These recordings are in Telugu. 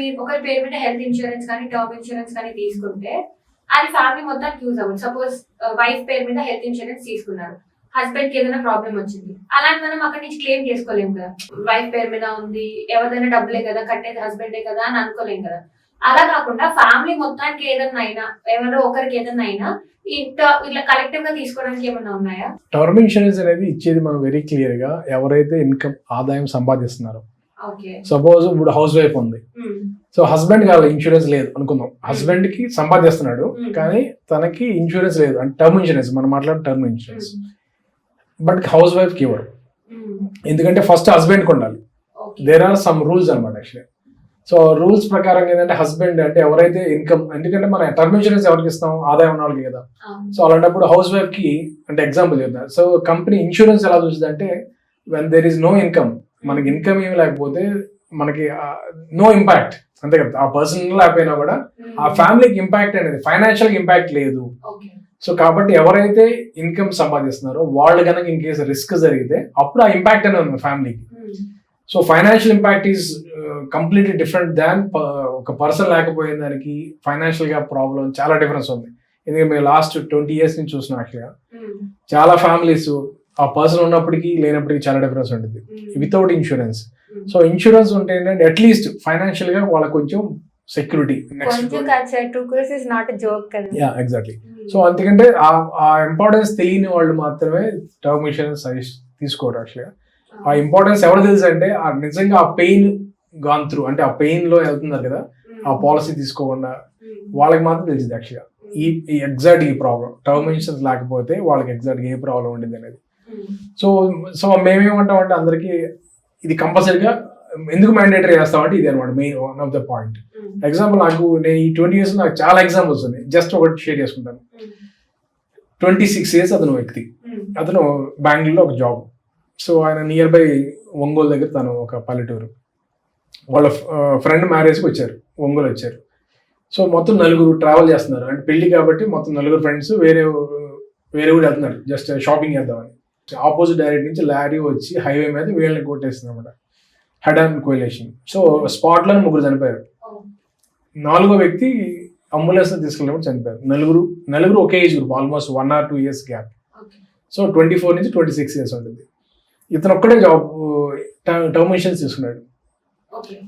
మీరు ఒకరి పేరు మీద హెల్త్ ఇన్సూరెన్స్ కానీ టర్మ్ ఇన్సూరెన్స్ కానీ తీసుకుంటే అది ఫ్యామిలీ మొత్తానికి యూజ్ అవ్వదు. సపోజ్ వైఫ్ పేరు మీద హెల్త్ ఇన్సూరెన్స్ తీసుకున్నారు. హస్బెండ్కి ఏదైనా ప్రాబ్లం వచ్చింది. అలాంటి మనం అక్కడి నుంచి క్లెయిమ్ చేసుకోలేము కదా. వైఫ్ పేరు మీద ఉంది ఎవరిదైనా డబ్బులే కదా కట్టేది హస్బెండే కదా అని అనుకోలేం కదా. అలా కాకుండా ఫ్యామిలీ మొత్తానికి ఏదన్నా అయినా ఎవరో ఒకరికి ఏదన్నా అయినా ఇంత ఇట్లా కలెక్టివ్గా తీసుకోవడానికి ఏమన్నా ఉన్నాయా? టర్మ్ ఇన్సూరెన్స్ అనేది ఇచ్చేది మనం వెరీ క్లియర్గా ఎవరైతే ఇన్కమ్ ఆదాయం సంపాదిస్తున్నారో సపోజ్ ఇప్పుడు హౌస్ వైఫ్ ఉంది. సో హస్బెండ్ కాదు ఇన్సూరెన్స్ లేదు అనుకుందాం. హస్బెండ్కి సంపాదిస్తున్నాడు. కానీ తనకి ఇన్సూరెన్స్ లేదు. అంటే టర్మ్ ఇన్సూరెన్స్ మనం మాట్లాడే టర్మ్ ఇన్సూరెన్స్. బట్ హౌస్ వైఫ్కి ఇవ్వరు ఎందుకంటే ఫస్ట్ హస్బెండ్కి ఉండాలి దేర్ ఆర్ సమ్ రూల్స్ అనమాట యాక్చువల్లీ సో రూల్స్ ప్రకారం ఏంటంటే హస్బెండ్ అంటే ఎవరైతే ఇన్కమ్ ఎందుకంటే మన టర్మ్ ఇన్సూరెన్స్ ఎవరికి ఇస్తాం? ఆదాయం ఉన్న వాళ్ళకి కదా. సో అలాంటప్పుడు హౌస్ వైఫ్కి అంటే ఎగ్జాంపుల్ చెప్తాను సో కంపెనీ ఇన్సూరెన్స్ ఎలా చూస్తుంది అంటే when there is no income మనకి ఇన్కమ్ ఏమి లేకపోతే మనకి నో ఇంపాక్ట్ అంతే కదా. ఆ పర్సన్ లేకపోయినా కూడా ఆ ఫ్యామిలీకి ఇంపాక్ట్ అనేది ఫైనాన్షియల్ ఇంపాక్ట్ లేదు. సో కాబట్టి ఎవరైతే ఇన్కమ్ సంపాదిస్తున్నారో వాళ్ళు కనుక ఇన్ కేసు రిస్క్ జరిగితే అప్పుడు ఆ ఇంపాక్ట్ అనేది ఉంది ఫ్యామిలీకి so financial impact is completely different than ఒక పర్సన్ లేకపోయిన దానికి ఫైనాన్షియల్గా ప్రాబ్లం చాలా డిఫరెన్స్ ఉంది. ఎందుకంటే మేము లాస్ట్ ట్వంటీ ఇయర్స్ నుంచి చూస్తున్నాం యాక్చువల్గా చాలా ఫ్యామిలీస్ ఆ పర్సన్ ఉన్నప్పటికీ లేనప్పటికీ చాలా డిఫరెన్స్ ఉంటుంది. వితౌట్ ఇన్సూరెన్స్ సో ఇన్సూరెన్స్ ఉంటే ఏంటంటే అట్లీస్ట్ ఫైనాన్షియల్గా వాళ్ళకి కొంచెం సెక్యూరిటీ యా ఎగ్జాక్ట్లీ సో అందుకంటే ఆ- ఆ ఇంపార్టెన్స్ తెలియని వాళ్ళు మాత్రమే టర్మ్ ఇన్సూరెన్స్ సజెస్ట్ తీసుకోరు యాక్చువల్గా ఆ ఇంపార్టెన్స్ ఎవరు తెలుసు అంటే ఆ నిజంగా ఆ పెయిన్ గాన్ త్రూ అంటే ఆ పెయిన్లో వెళ్తున్నారు కదా ఆ పాలసీ తీసుకోకుండా వాళ్ళకి మాత్రం తెలిసింది యాక్చువల్గా ఈ ఎగ్జాక్ట్ ఈ ప్రాబ్లం టర్మ్ ఇన్సూరెన్స్ లేకపోతే వాళ్ళకి ఎగ్జాక్ట్ ఏ ప్రాబ్లం ఉండింది అనేది. సో సో మేమేమంటాం అంటే అందరికీ ఇది కంపల్సరీగా ఎందుకు మ్యాండేటరీ చేస్తామంటే ఇది అనమాట main one of the point example నాకు నేను ఈ ట్వంటీ ఇయర్స్ నాకు చాలా ఎగ్జాంపుల్స్ ఉన్నాయి. జస్ట్ ఒకటి షేర్ చేసుకుంటాను. ట్వంటీ సిక్స్ ఇయర్స్ అతను వ్యక్తి. అతను బెంగళూరులో ఒక జాబ్ సో ఆయన నియర్ బై ఒంగోలు దగ్గర తను ఒక పల్లెటూరు. వాళ్ళ ఫ్రెండ్ మ్యారేజ్కి వచ్చారు. ఒంగోలు వచ్చారు. సో మొత్తం నలుగురు ట్రావెల్ చేస్తున్నారు. అంటే పెళ్ళి కాబట్టి మొత్తం నలుగురు ఫ్రెండ్స్ వేరే వేరే ఊరు వెళ్తున్నారు. జస్ట్ షాపింగ్ చేద్దామని. ఆపోజిట్ డైరెక్ట్ నుంచి లారీ వచ్చి హైవే మీద వీళ్ళని కొట్టేస్తుంది అనమాట హెడ్ అండ్ కోయిలేషన్ సో స్పాట్లో ముగ్గురు చనిపోయారు. నాలుగో వ్యక్తి అంబులెన్స్ తీసుకెళ్ళినప్పుడు చనిపోయారు. నలుగురు నలుగురు ఒకే age group almost one or two years gap so twenty four నుంచి ట్వంటీ సిక్స్ ఇయర్స్ ఉంటుంది. ఇతను ఒక్కడే జాబ్ టర్మ్ ఇన్సూరెన్స్ తీసుకున్నాడు.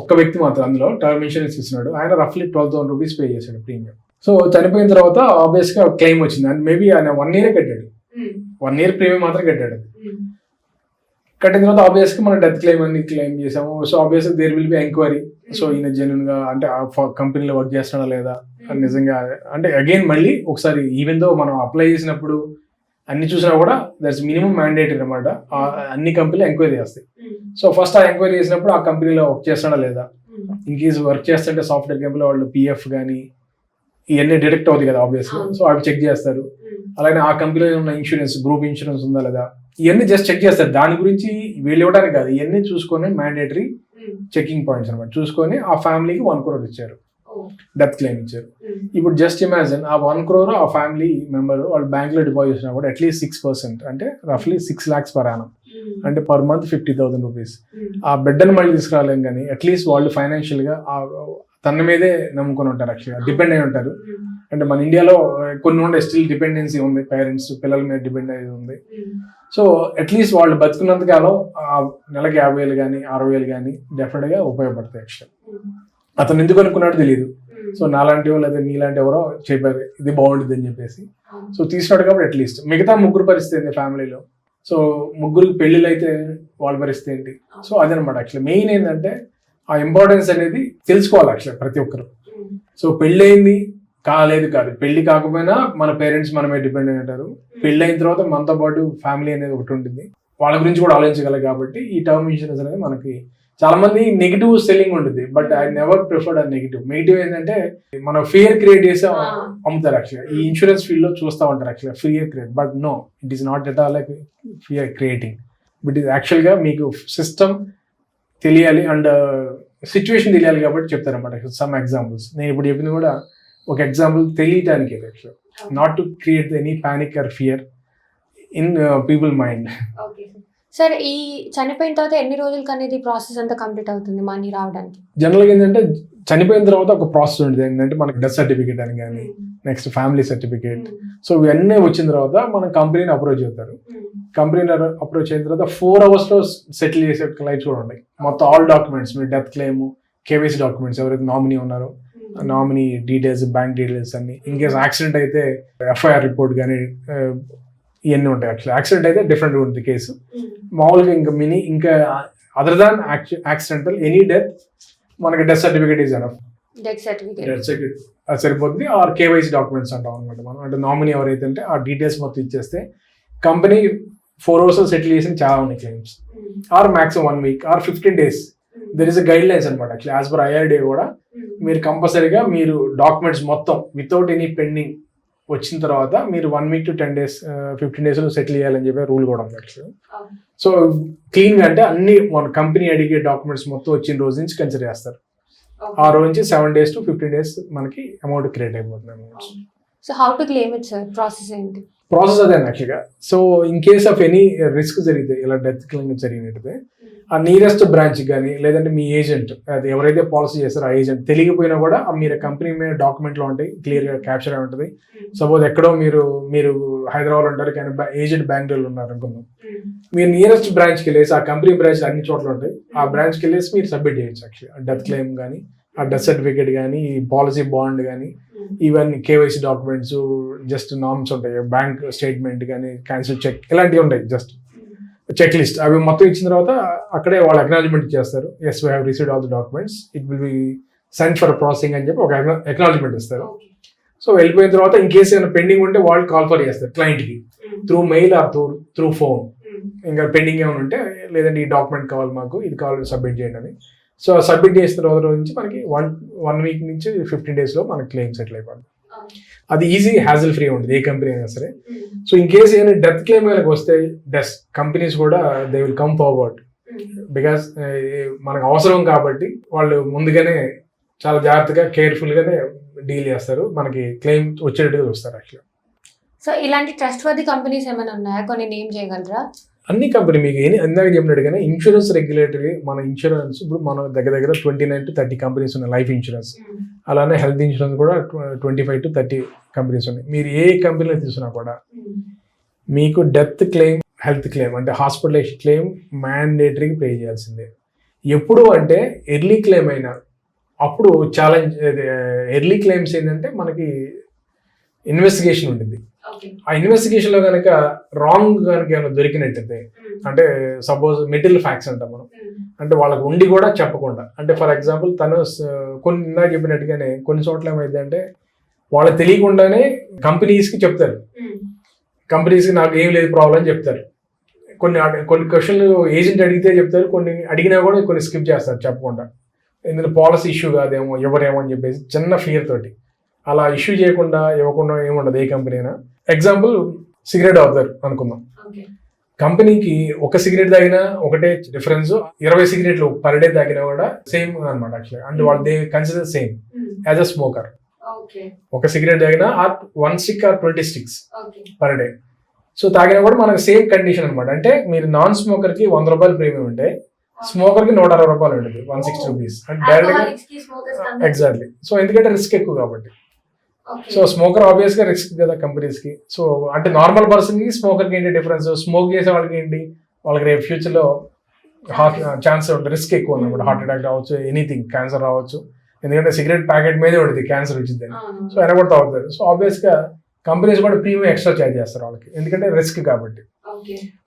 ఒక్క వ్యక్తి మాత్రం అందులో టర్మ్ ఇన్సూరెన్స్ తీసుకున్నాడు. ఆయన రఫ్లీ ట్వెల్వ్ థౌసండ్ రూపీస్ పే చేశాడు ప్రీమియం సో చనిపోయిన తర్వాత ఆబ్వియస్గా క్లెయిమ్ వచ్చింది. అండ్ మేబీ ఆయన వన్ ఇయర్ కట్టాడు. వన్ ఇయర్ ప్రీమియం మాత్రం కట్టాడు. కట్టిన తర్వాత ఆబ్వియస్గా మనం డెత్ క్లెయిమ్ అన్ని క్లెయిమ్ చేసాము so obvious there will be enquiry so ఈయన జెన్యున్గా అంటే ఆ కంపెనీలో వర్క్ చేస్తున్నాడా లేదా? అని నిజంగా అంటే అగైన్ మళ్ళీ ఒకసారి ఈవెన్ దో మనం అప్లై చేసినప్పుడు అన్ని చూసినా కూడా దట్స్ మినిమం మ్యాండేటరీ అనమాట అన్ని కంపెనీలు ఎంక్వైరీ చేస్తాయి. సో ఫస్ట్ ఆ ఎంక్వైరీ చేసినప్పుడు ఆ కంపెనీలో వర్క్ చేస్తున్నాడా లేదా? ఇన్ కేసు వర్క్ చేస్తుంటే సాఫ్ట్వేర్ కంపెనీలో వాళ్ళు పిఎఫ్ కానీ ఇవన్నీ డిడక్ట్ అవుతాయి కదా ఆబ్వియస్లీ సో అవి చెక్ చేస్తారు. అలాగే ఆ కంపెనీలో ఉన్న ఇన్సూరెన్స్ గ్రూప్ ఇన్సూరెన్స్ ఉందా లేదా? ఇవన్నీ జస్ట్ చెక్ చేస్తారు. దాని గురించి వీళ్ళు ఇవ్వడానికి కాదు. ఇవన్నీ చూసుకొని మ్యాండేటరీ చెకింగ్ పాయింట్స్ అనమాట చూసుకొని ఆ ఫ్యామిలీకి వన్ క్రోర్ ఇచ్చారు. డెత్ క్లెయిమ్ ఇచ్చారు. ఇప్పుడు జస్ట్ ఇమాజిన్ ఆ వన్ క్రోర్ ఆ ఫ్యామిలీ మెంబర్ వాళ్ళు బ్యాంక్లో డిపాజిట్ చేసినా కూడా అట్లీస్ట్ సిక్స్ పర్సెంట్ అంటే రఫ్లీ సిక్స్ లాక్స్ పర్ యానం అంటే per month fifty thousand rupees ఆ బిడ్డను మళ్ళీ తీసుకురాలేం కానీ అట్లీస్ట్ వాళ్ళు ఫైనాన్షియల్గా ఆ తన మీదే నమ్ముకొని ఉంటారు యాక్చువల్గా డిపెండ్ అయి ఉంటారు. అంటే మన ఇండియాలో కొన్ని ఉండే స్టిల్ డిపెండెన్సీ ఉంది. పేరెంట్స్ పిల్లల మీద డిపెండ్ అయ్యి ఉంది. సో అట్లీస్ట్ వాళ్ళు బతుకున్నంత కాలం ఆ నెలకి యాభై వేలు కానీ అరవై వేలు కానీ డెఫినెట్గా ఉపయోగపడతాయి యాక్చువల్ అతను ఎందుకు అనుకున్నాడు తెలియదు సో నాలాంటి వాళ్ళు లేదా నీలాంటి ఎవరో చెప్పారు ఇది బాగుంటుంది అని చెప్పేసి. సో తీసుకున్నాడు కాబట్టి అట్లీస్ట్ మిగతా ముగ్గురు పరిస్థితి ఏంటి ఫ్యామిలీలో సో ముగ్గురికి పెళ్ళిళ్ళు అయితే వాళ్ళ పరిస్థితి ఏంటి? సో అదనమాట యాక్చువల్లీ మెయిన్ ఏంటంటే ఆ ఇంపార్టెన్స్ అనేది తెలుసుకోవాలి యాక్చువల్లీ ప్రతి ఒక్కరు. సో పెళ్ళయింది కాలేదు కాదు. పెళ్ళి కాకపోయినా మన పేరెంట్స్ మన మీద డిపెండ్ అయి ఉంటారు. పెళ్ళి అయిన తర్వాత మనతో పాటు ఫ్యామిలీ అనేది ఒకటి ఉంటుంది. వాళ్ళ గురించి కూడా ఆలోచించగలరు కాబట్టి ఈ టర్మ్ ఇన్సూరెన్స్ అనేది మనకి చాలా మంది నెగిటివ్ సెల్లింగ్ ఉంటుంది. బట్ ఐ నెవర్ ప్రిఫర్డ్ ఆ నెగిటివ్ నెగిటివ్ ఏంటంటే మనం ఫియర్ క్రియేట్ చేసి. అమ్ముతారు యాక్చువల్గా ఈ ఇన్సూరెన్స్ ఫీల్డ్లో చూస్తూ ఉంటారు యాక్చువల్గా fear create but no it is not at all like fear creating but ఇది యాక్చువల్గా మీకు సిస్టమ్ తెలియాలి అండ్ సిచ్యువేషన్ తెలియాలి కాబట్టి చెప్తారన్నమాట. సమ్ ఎగ్జాంపుల్స్ నేను ఇప్పుడు చెప్పింది కూడా ఒక example తెలియటానికి actual not to create any panic or fear in people mind sir ఈ చనిపోయిన తర్వాత ఎన్ని రోజులకి అనేది ప్రాసెస్ అంతా కంప్లీట్ అవుతుంది మనీ రావడానికి? జనరల్గా ఏంటంటే చనిపోయిన తర్వాత ఒక ప్రాసెస్ ఉంటుంది. ఏంటంటే మనకి డెత్ సర్టిఫికేట్ అని కానీ నెక్స్ట్ ఫ్యామిలీ సర్టిఫికేట్. సో ఇవన్నీ వచ్చిన తర్వాత మనం కంపెనీని అప్రోచ్ అవుతారు కంపెనీని అప్రోచ్ అయిన తర్వాత ఫోర్ అవర్స్లో సెటిల్ చేసే క్లైంట్స్ కూడా ఉన్నాయి. మొత్తం ఆల్ డాక్యుమెంట్స్ మీ డెత్ క్లెయిమ్ కేవైసీ డాక్యుమెంట్స్ ఎవరైతే నామినీ ఉన్నారో నామినీ డీటెయిల్స్ బ్యాంక్ డీటెయిల్స్ అన్ని. ఇన్ కేస్ యాక్సిడెంట్ అయితే ఎఫ్ఐఆర్ రిపోర్ట్ కానీ ఇవన్నీ ఉంటాయి యాక్చువల్లీ యాక్సిడెంట్ అయితే డిఫరెంట్ ఉంటుంది కేసు. మామూలుగా ఇంకా మినీ ఇంకా other than accidental any death మనకి death certificate is enough death certificate death certificate అది సరిపోతుంది. ఆర్ కేవైసీ డాక్యుమెంట్స్ అంటాం అనమాట మనం. అంటే నామినీ ఎవరైతే ఉంటే ఆ డీటెయిల్స్ మొత్తం ఇచ్చేస్తే కంపెనీ ఫోర్ అవర్స్ సెటిల్ చేసిన చాలా ఉన్నాయి claims are maximum one week or fifteen days there is a guidelines అనమాట యాక్చువల్లీ యాజ్ పర్ ఐఆర్డే కూడా మీరు కంపల్సరీగా మీరు డాక్యుమెంట్స్ మొత్తం వితౌట్ ఎనీ పెండింగ్ వచ్చిన తర్వాత మీరు one week to ten days fifteen డేస్లో సెటిల్ చేయాలని చెప్పి రూల్ కూడా ఉంది యాక్చువల్లీ సో క్లీన్గా అంటే అన్ని మన కంపెనీ అడిగే డాక్యుమెంట్స్ మొత్తం వచ్చిన రోజు నుంచి కన్సిడర్ చేస్తారు. ఆ రోజు నుంచి seven days to fifteen days మనకి అమౌంట్ క్రియేట్ అయిపోతుంది so how to claim it sir process ఏంటి? ప్రాసెస్ అదే యాక్చువల్గా so in case of any risk జరిగితే ఇలా డెత్ క్లెయిమ్ జరిగినట్టు ఆ నియరెస్ట్ బ్రాంచ్ కానీ లేదంటే మీ ఏజెంట్ అది ఎవరైతే పాలసీ చేస్తారో ఆ ఏజెంట్ తెలియకపోయినా కూడా మీరు కంపెనీ మీద డాక్యుమెంట్లో ఉంటాయి క్లియర్గా క్యాప్చర్ అయి ఉంటుంది. సపోజ్ ఎక్కడో మీరు మీరు హైదరాబాద్ ఉంటారు కానీ ఏజెంట్ బెంగళూరు ఉన్నారు అనుకుందాం. మీరు నియరెస్ట్ బ్రాంచ్కి వెళ్ళేసి ఆ కంపెనీ బ్రాంచ్ అన్ని చోట్ల ఉంటాయి. ఆ బ్రాంచ్కి వెళ్ళేసి మీరు సబ్మిట్ చేయొచ్చు యాక్చువల్లీ డెత్ క్లెయిమ్ కానీ ఆ డెత్ సర్టిఫికేట్ కానీ పాలసీ బాండ్ కానీ even KYC documents just norms ఉంటాయి. బ్యాంక్ స్టేట్మెంట్ కానీ క్యాన్సిల్ చెక్ ఇలాంటివి ఉంటాయి జస్ట్ చెక్ లిస్ట్ అవి మొత్తం ఇచ్చిన తర్వాత అక్కడే వాళ్ళు అక్నాలజ్మెంట్ చేస్తారు yes we have received all the documents it will be send for processing అని చెప్పి ఒక అక్నాలజ్మెంట్ ఇస్తారు. సో వెళ్ళిపోయిన తర్వాత ఇన్ కేసు ఏమైనా పెండింగ్ ఉంటే వాళ్ళు కాల్ ఫర్ చేస్తారు క్లయింట్కి through mail or through through phone ఇంకా పెండింగ్ ఏమైనా ఉంటే లేదంటే ఈ డాక్యుమెంట్ కావాలి మాకు ఇది కావాలి సబ్మిట్ చేయండి అని. సో సబ్మిట్ చేసిన తర్వాత రోజు నుంచి మనకి వన్ వన్ వీక్ నుంచి ఫిఫ్టీన్ డేస్లో మనకి క్లెయిమ్ సెటిల్ అయిపోతుంది అది ఈజీ హ్యాజిల్ ఫ్రీ ఉంటుంది ఏ కంపెనీ అయినా సరే. సో ఇన్ కేస్ ఏమైనా డెత్ క్లెయిమ్ కనుక వస్తే డెస్ కంపెనీస్ కూడా they will come forward because మనకు అవసరం కాబట్టి వాళ్ళు ముందుగానే చాలా జాగ్రత్తగా కేర్ఫుల్గానే డీల్ చేస్తారు. మనకి క్లెయిమ్ వచ్చేటట్టుగా చూస్తారు యాక్చువల్గా సో ఇలాంటి ట్రస్ట్ వర్ది కంపెనీస్ ఏమైనా ఉన్నాయా? కొన్ని నేమ్ చేయగలరా? అన్ని కంపెనీ మీకు ఏని ఇందాక చెప్పినట్టుగానే ఇన్సూరెన్స్ రెగ్యులేటరీ మన ఇన్సూరెన్స్ ఇప్పుడు మన దగ్గర దగ్గర twenty nine to thirty companies ఉన్నాయి లైఫ్ ఇన్సూరెన్స్ అలానే హెల్త్ ఇన్సూరెన్స్ కూడా twenty five to thirty companies ఉన్నాయి. మీరు ఏ కంపెనీలో తీసుకున్నా కూడా మీకు డెత్ క్లెయిమ్ హెల్త్ క్లెయిమ్ అంటే హాస్పిటలైజేషన్ క్లెయిమ్ మ్యాండేటరీకి పే చేయాల్సిందే. ఎప్పుడు అంటే ఎర్లీ క్లెయిమ్ అయినా అప్పుడు ఛాలెంజ్ ఎర్లీ క్లెయిమ్స్ ఏంటంటే మనకి ఇన్వెస్టిగేషన్ ఉంటుంది. ఆ ఇన్వెస్టిగేషన్లో కనుక రాంగ్ కనుక ఏమైనా దొరికినట్టయితే అంటే సపోజ్ మెటీరియల్ ఫ్యాక్ట్స్ అంటాం మనం. అంటే వాళ్ళకి ఉండి కూడా చెప్పకుండా. అంటే ఫర్ ఎగ్జాంపుల్ తను కొన్ని ఇందాక చెప్పినట్టుగానే కొన్ని చోట్ల ఏమైంది అంటే వాళ్ళకి తెలియకుండానే కంపెనీస్కి చెప్తారు. కంపెనీస్కి నాకు ఏం లేదు ప్రాబ్లం అని చెప్తారు. కొన్ని కొన్ని క్వశ్చన్లు ఏజెంట్ అడిగితే చెప్తారు కొన్ని అడిగినా కూడా కొన్ని స్కిప్ చేస్తారు చెప్పకుండా. ఎందుకంటే పాలసీ ఇష్యూ కాదేమో ఎవరేమో అని చెప్పేసి చిన్న ఫియర్ తోటి. అలా ఇష్యూ చేయకుండా ఇవ్వకుండా ఏముండదు ఏ కంపెనీ అయినా. ఎగ్జాంపుల్ సిగరెట్ అవుతారు అనుకుందాం. కంపెనీకి ఒక సిగరెట్ తాగినా ఒకటే డిఫరెన్స్ ఇరవై సిగరెట్లు పర్ డే తాగినా కూడా సేమ్ అనమాట యాక్చువల్లీ అంటే వాళ్ళు they consider same as a smoker ఒక సిగరెట్ తాగినా or one stick or twenty sticks per day so తాగినా కూడా మనకు సేమ్ కండిషన్ అనమాట అంటే మీరు నాన్ స్మోకర్కి వంద రూపాయలు ప్రీమియం ఉంటే స్మోకర్కి నూట అరవై రూపాయలు ఉంటుంది వన్ సిక్స్టీ రూపీస్ అంటే డైరెక్ట్ ఎగ్జాక్ట్లీ సో ఎందుకంటే రిస్క్ ఎక్కువ కాబట్టి. సో స్మోకర్ ఆబ్వియస్గా రిస్క్ కదా కంపెనీస్కి సో అంటే నార్మల్ పర్సన్కి స్మోకర్కి ఏంటి డిఫరెన్స్ స్మోక్ చేసే వాళ్ళకి ఏంటి? వాళ్ళకి రేపు ఫ్యూచర్లో హార్ట్ ఛాన్స్ ఉంటుంది రిస్క్ ఎక్కువ ఉందన్నమాట. హార్ట్ అటాక్ రావచ్చు ఎనీథింగ్ క్యాన్సర్ రావచ్చు. ఎందుకంటే సిగరెట్ ప్యాకెట్ మీదే ఉంటుంది క్యాన్సర్ వచ్చింది సో కూడా తాగుతారు సో ఆబ్వియస్గా కంపెనీస్ కూడా ప్రీమియం ఎక్స్ట్రా ఛార్జ్ చేస్తారు వాళ్ళకి. ఎందుకంటే రిస్క్ కాబట్టి.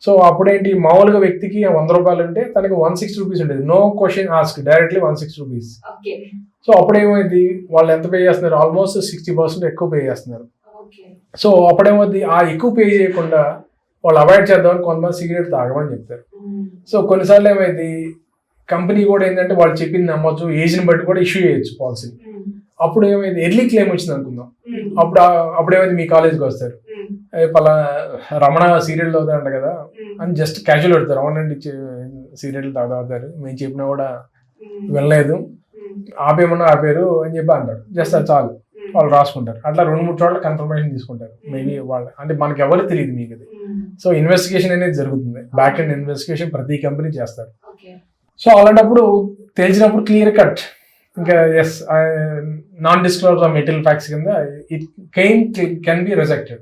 సో అప్పుడేంటి? మామూలుగా వ్యక్తికి వంద రూపాయలు ఉంటే తనకి వన్ సిక్స్టీ రూపీస్ ఉండేది. No question ask directly one sixty rupees so అప్పుడు ఏమైంది వాళ్ళు ఎంత పే చేస్తున్నారు? ఆల్మోస్ట్ సిక్స్టీ పర్సెంట్ ఎక్కువ పే చేస్తున్నారు. సో అప్పుడేమవుద్ది ఆ ఎక్కువ పే చేయకుండా వాళ్ళు అవాయిడ్ చేద్దామని కొంతమంది సిగరెట్ తాగమని చెప్తారు. సో కొన్నిసార్లు ఏమైంది? కంపెనీ కూడా ఏంటంటే వాళ్ళు చెప్పింది నమ్మొచ్చు ఏజ్ని బట్టి కూడా ఇష్యూ చేయొచ్చు పాలసీ అప్పుడు ఏమైంది ఎర్లీ క్లెయిమ్ వచ్చింది అనుకుందాం అప్పుడు ఆ- అప్పుడు ఏమైంది మీ కాలేజ్కి వస్తారు. పలా రమణ సీరియల్ అవుతారంట కదా. అని జస్ట్ క్యాజువల్ పెడతారు. అవునండి సీరియల్ తాగుతారు మేము చెప్పినా కూడా వినలేదు. ఆపేమన్నా ఆపేరు అని చెప్పి అంటారు. జస్ట్ అది చాలు. వాళ్ళు రాసుకుంటారు. అట్లా రెండు మూడు చోట్ల కన్ఫర్మేషన్ తీసుకుంటారు. మేబీ వాళ్ళు అంటే మనకి ఎవరు తెలియదు మీకు ఇది సో ఇన్వెస్టిగేషన్ అనేది జరుగుతుంది. బ్యాక్ అండ్ ఇన్వెస్టిగేషన్ ప్రతి కంపెనీ చేస్తారు. సో అలాంటప్పుడు తెలిసినప్పుడు క్లియర్ కట్ ఇంకా as non disclose material facts కింద it can can be rejected